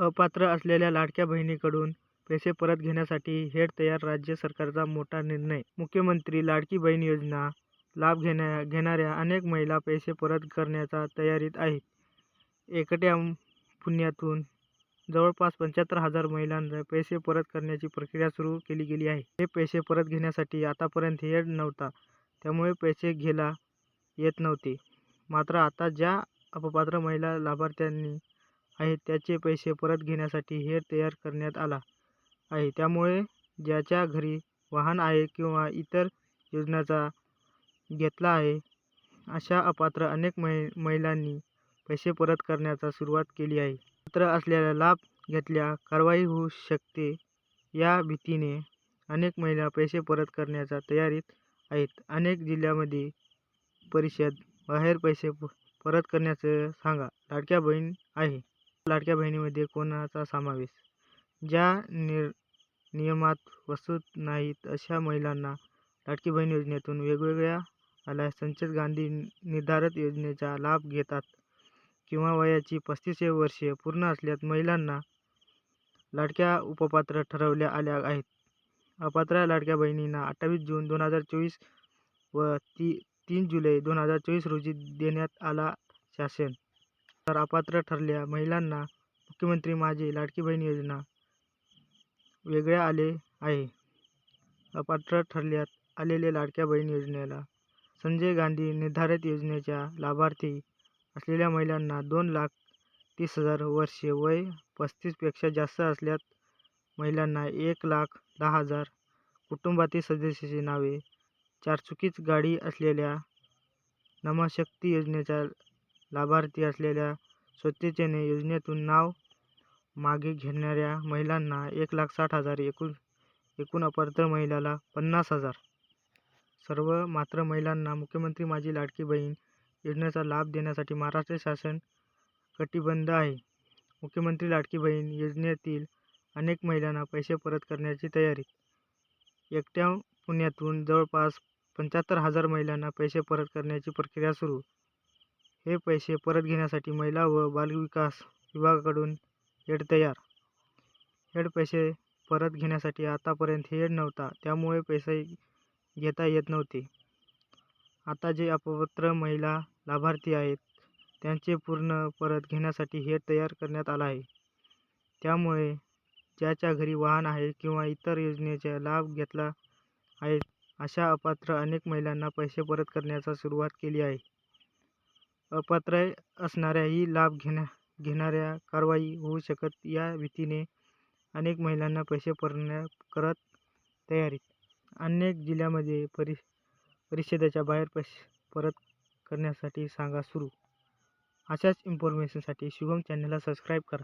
अपात्र असलेल्या लाडक्या बहिणीकडून पैसे परत घेण्यासाठी हेड तयार राज्य सरकारचा मोठा निर्णय. मुख्यमंत्री लाडकी बहीण योजना लाभ घेण्या घेणाऱ्या अनेक महिला पैसे परत करण्याच्या तयारीत आहेत. एकट्या पुण्यातून जवळपास पंच्याहत्तर हजार महिलांना पैसे परत करण्याची प्रक्रिया सुरू केली गेली आहे. हे पैसे परत घेण्यासाठी आतापर्यंत हेड नव्हता त्यामुळे पैसे घेला येत नव्हते. मात्र आता ज्या अपपात्र महिला लाभार्थ्यांनी आहेत त्याचे पैसे परत घेण्यासाठी हे तयार करण्यात आला आहे. त्यामुळे ज्याच्या घरी वाहन आहे किंवा इतर योजनाचा घेतला आहे अशा अपात्र अनेक महि महिलांनी पैसे परत करण्याचा सुरुवात केली आहे. पात्र असलेला लाभ घेतल्या कारवाई होऊ शकते या भीतीने अनेक महिला पैसे परत करण्याच्या तयारीत आहेत. अनेक जिल्ह्यामध्ये परिषद बाहेर पैसे परत करण्याचं सांगा लाडक्या बहीण आहे. लाडक्या बहिणीमध्ये कोणाचा समावेश? ज्या निर नियमात बसत नाहीत अशा महिलांना लाडकी बहीण योजनेतून वेगवेगळ्या आल्या. संचित गांधी निर्धारित योजनेचा लाभ घेतात किंवा वयाची पस्तीस वर्षे पूर्ण असल्यात महिलांना लाडक्या उपपात्र ठरवल्या आल्या आहेत. अपात्र लाडक्या बहिणींना अठ्ठावीस जून दोन हजार चोवीस व ती तीन जुलै दोन हजार चोवीस रोजी देण्यात आला शासन. तर अपात्र ठरलेल्या महिलांना मुख्यमंत्री माझी लाडकी बहीण योजना वेगळ्या आले आहे. अपात्र ठरल्यात आलेल्या लाडक्या बहीण योजनेला संजय गांधी निर्धारित योजनेच्या लाभार्थी असलेल्या महिलांना दोन लाख तीस हजार वर्षे वय पस्तीसपेक्षा जास्त असल्यात. महिलांना एक लाख दहा हजार कुटुंबातील सदस्याची नावे चारचाकीच गाडी असलेल्या नमाशक्ती योजनेच्या लाभार्थी असलेल्या स्वच्छतेने योजनेतून नाव मागे घेणाऱ्या महिलांना एक लाख साठ हजार एकूण एकूण अपात्र महिलाला पन्नास हजार. सर्व मात्र महिलांना मुख्यमंत्री माझी लाडकी बहीण योजनेचा लाभ देण्यासाठी महाराष्ट्र शासन कटिबद्ध आहे. मुख्यमंत्री लाडकी बहीण योजनेतील अनेक महिलांना पैसे परत करण्याची तयारी. एकट्या पुण्यातून जवळपास पंच्याहत्तर हजार महिलांना पैसे परत करण्याची प्रक्रिया सुरू. हे पैसे परत घेण्यासाठी महिला व बालविकास विभागाकडून हेड तयार. हेड पैसे परत घेण्यासाठी आतापर्यंत हेड नव्हता त्यामुळे पैसे घेता येत नव्हते. आता जे अपपात्र महिला लाभार्थी आहेत त्यांचे पूर्ण परत घेण्यासाठी हेड तयार करण्यात आला आहे. त्यामुळे ज्याच्या घरी वाहन आहे किंवा इतर योजनेचा लाभ घेतला आहे अशा अपात्र अनेक महिलांना पैसे परत करण्याचा सुरुवात केली आहे. अपात्र असणाऱ्याही लाभ घेण्या घेणाऱ्या कारवाई होऊ शकत या भीतीने अनेक महिलांना पैसे परण्या करत तयारीत. अनेक जिल्ह्यामध्ये परि परिषदेच्या बाहेर पैसे परत करण्यासाठी सांगा सुरू. अशाच इन्फॉर्मेशनसाठी शुभम चॅनलला सबस्क्राईब करा.